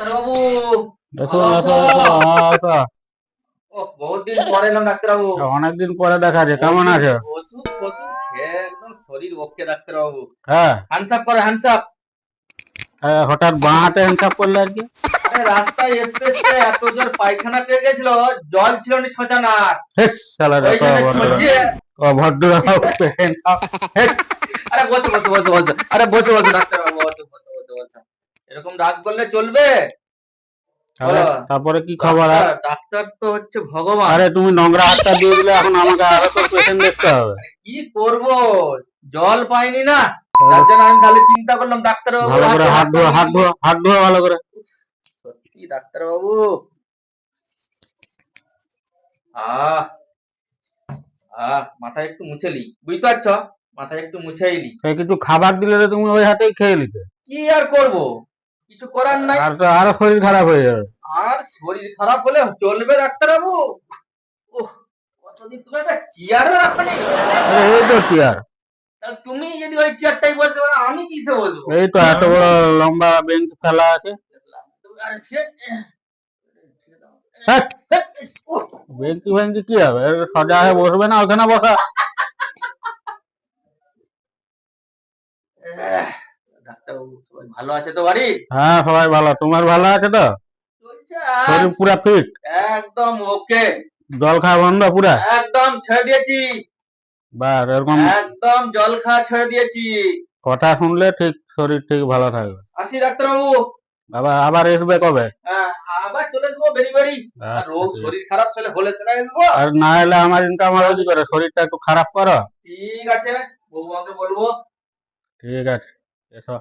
ডাক্তারবাবু। পরে এলাম ডাক্তারবাবু। অনেকদিন পরে দেখা যায় কেমন আছে? ওষুধ ওষুধ খেয়ে একদম শরীর ওকে ডাক্তারবাবু। হ্যাঁ। হ্যান্ডসাপ করে হ্যান্ডসাপ হ্যাঁ, হঠাৎ বাঁ হাতে হিসাব করলে আর কি? রাস্তায় এসতে এত জোর পায়খানা পেয়ে গেছিল জল ছিল না ছোঁচানা শালা ভদ্র আরে বসে বসে বসে বসে। আরে বসে বসে ডাক্তারবাবু বসে বসে বসে বসে এরকম রাগ করলে চলবে? তারপরে কি খবর ডাক্তার- তো হচ্ছে ভগবান। আরে তুমি নোংরা হাতটা দিয়ে দিলে এখন আমাকে আরও তো পেশেন্ট দেখতে হবে। কি করব? জল পাইনি না? যার জন্য আমি তাহলে চিন্তা করলাম ডাক্তার বাবু ভালো করে হাত ধোয়া হাত ধোয়া হাত ধোয়া ভালো করে। সত্যি ডাক্তার বাবু আহ আহ মাথায় একটু মুছেলি বুঝতে পারছ? মাথায় একটু মুছেই নি কিছু খাবার দিলে তুমি ওই হাতেই খেয়ে নিতে। কি আর করব? কিছু করার নাই। আর আরও শরীর খারাপ হয়ে যাবে। আর শরীর খারাপ হলে চলবে ডাক্তার বাবু ওহ কতদিন তুমি একটা চেয়ারও রাখনি? এই তো তাহলে তুমি যদি ওই চেয়ারটাই বলতে পারো আমি কিসে বলব এই তো এত বড় লম্বা বেঞ্চ ফেলা আছে। সে- হ্যাঁ, বেঞ্চি ফেঞ্চি কি হবে? সোজা হয়ে বসবে না ওখানে বসা? ডাক্তারবাবু সবাই ভালো আছে তো বাড়ি? হ্যাঁ সবাই ভালো। তোমার ভালো আছে তো? শরীর পুরা ফিট একদম ওকে জল খাওয়া বন্ধ পুরা? একদম ছেড়ে দিয়েছি। এরকম একদম জল খাওয়া ছেড়ে দিয়েছি। কথা শুনলে ঠিক শরীর ঠিক ভালো থাকবে। আসি ডাক্তারবাবু। বাবা আবার আসবে কবে? হ্যাঁ, আবার চলে যাব বেরি রোগ শরীর খারাপ হলে হলে আসব আর না এলে আমার ইনকাম কি করে। শরীরটা একটু খারাপ করো। ঠিক আছে বৌমাকে বলব। ঠিক আছে। 그 래.